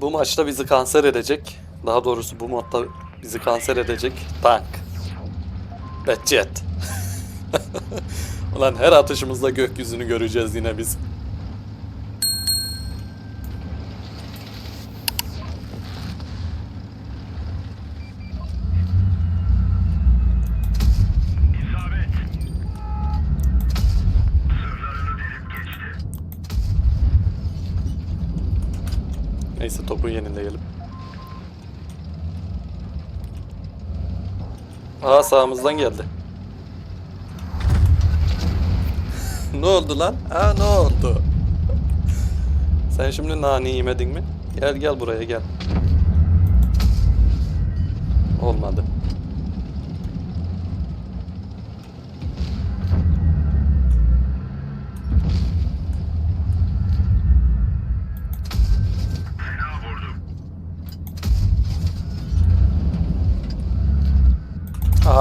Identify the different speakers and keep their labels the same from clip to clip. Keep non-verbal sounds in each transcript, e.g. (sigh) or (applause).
Speaker 1: Bu maçta bizi kanser edecek. Daha doğrusu bu modda bizi kanser edecek tank. Betchet. (laughs) Ulan her atışımızda gökyüzünü göreceğiz yine biz. Neyse topu yenileyelim. Aa sağımızdan geldi. (laughs) ne oldu lan? Aa ne oldu? Sen şimdi nane yemedin mi? Gel gel buraya gel. Olmadı.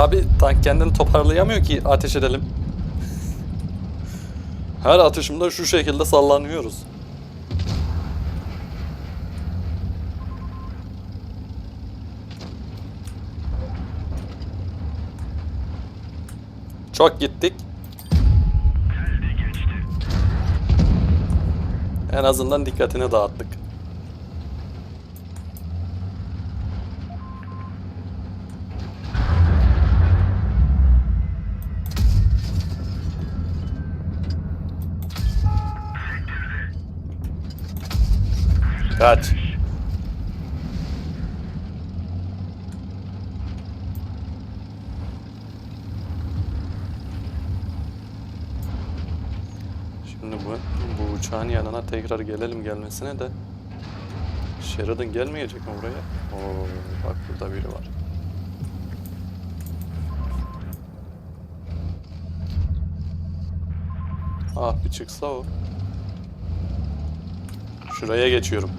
Speaker 1: Abi tank kendini toparlayamıyor ki ateş edelim. Her atışımda şu şekilde sallanıyoruz. Çok gittik. En azından dikkatini dağıttık. Kaç. Şimdi bu, bu uçağın yanına tekrar gelelim gelmesine de Sheridan gelmeyecek mi buraya? Oo, bak burada biri var. Ah bir çıksa o. Şuraya geçiyorum.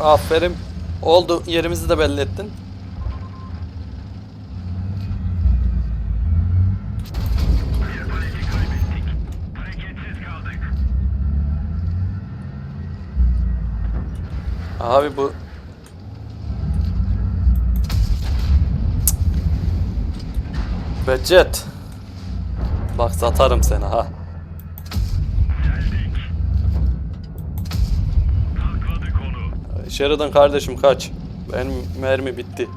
Speaker 1: Aferin. Oldu. Yerimizi de belli ettin. Abi bu... Becet. Bak satarım seni ha. Sheridan kardeşim kaç. Benim mermi bitti.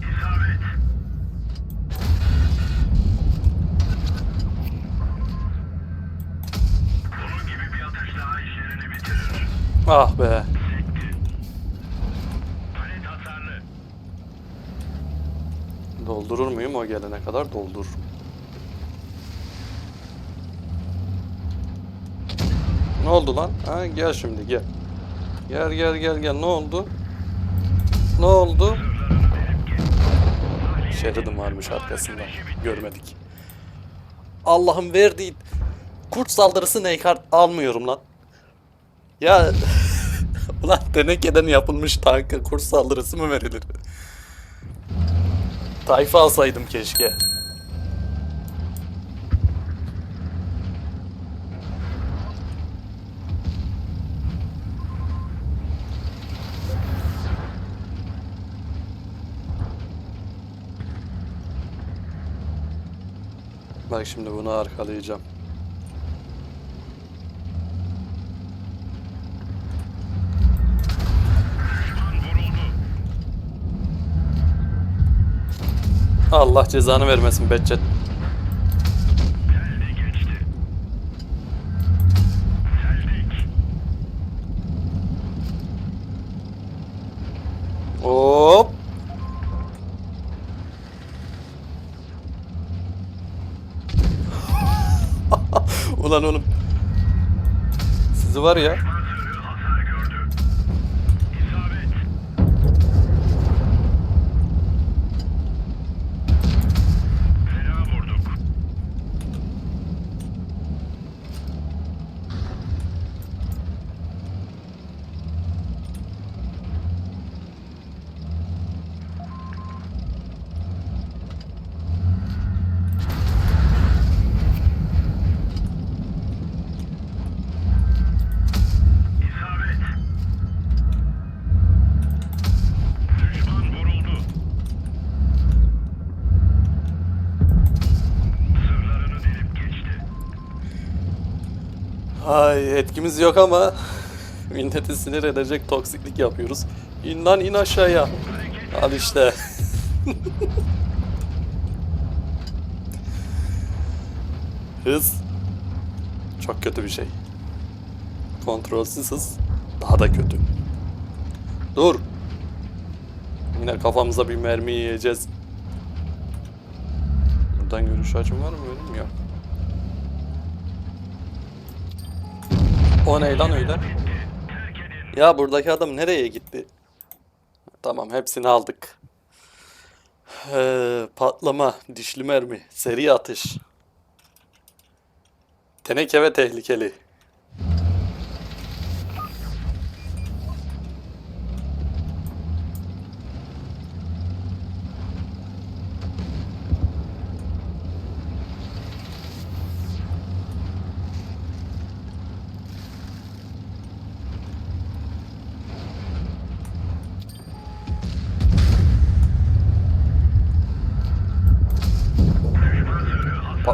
Speaker 2: İsabet. Bunun gibi bir atış daha işlerini bitirir.
Speaker 1: Ah be.
Speaker 2: Sekti. Palet hasarlı.
Speaker 1: Doldurur muyum o gelene kadar doldur. Ne oldu lan? Ha gel şimdi gel. Gel gel gel gel ne oldu? Ne oldu? Sheridan varmış arkasında. Görmedik. Allah'ım verdiği kurt saldırısı Neykart almıyorum lan. Ya (laughs) ulan tenekeden yapılmış tanka kurt saldırısı mı verilir? Tayfa alsaydım keşke. Bak şimdi bunu arkalayacağım. Allah cezanı vermesin Beccet. Hop. (laughs) Ulan oğlum. Sizi var ya. Ay etkimiz yok ama milleti sinir edecek toksiklik yapıyoruz. İn lan in aşağıya. Al işte. (laughs) Hız çok kötü bir şey. Kontrolsüz hız daha da kötü. Dur. Yine kafamıza bir mermi yiyeceğiz. Buradan görüş açım var mı benim? Yok. O ne lan öyle? Ya buradaki adam nereye gitti? Tamam hepsini aldık. Ee, patlama, dişli mermi, seri atış. Teneke ve tehlikeli.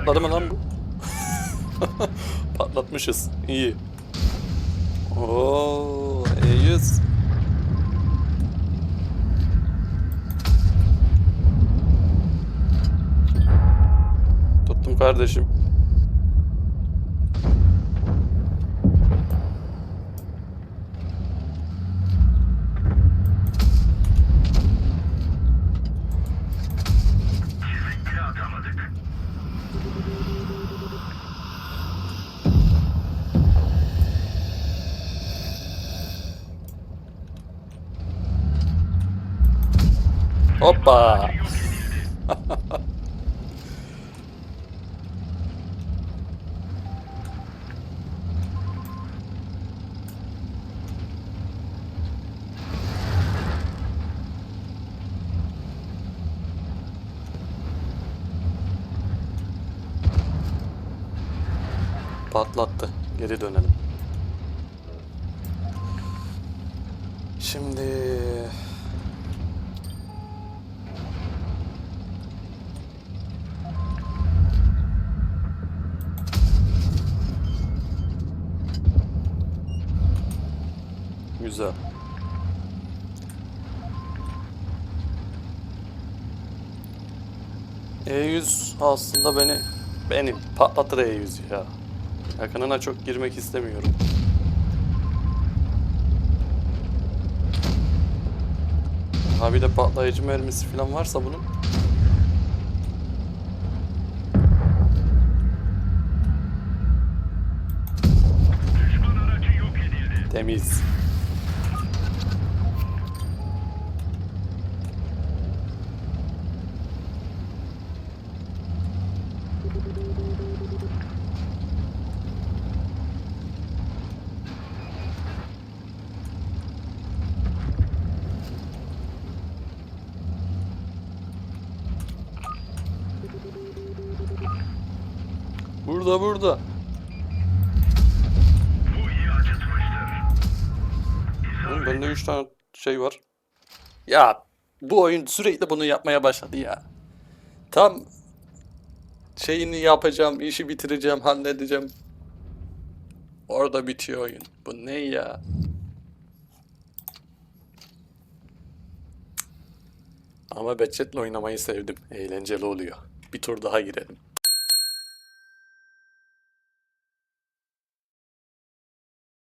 Speaker 1: Patladı mı lan bu? (laughs) Patlatmışız. İyi. Oo, E100. Tuttum kardeşim. Hoppa. Patlattı. Geri dönelim. Şimdi Güzel. E100 aslında beni beni patlatır E100 ya. Yakınına çok girmek istemiyorum. Ha bir de patlayıcı mermisi falan varsa bunun. Temiz. Burada burada. Oğlum bende 3 tane şey var. Ya bu oyun sürekli bunu yapmaya başladı ya. Tam şeyini yapacağım, işi bitireceğim, halledeceğim. Orada bitiyor oyun. Bu ne ya? Ama Behçet'le oynamayı sevdim. Eğlenceli oluyor. Bir tur daha girelim.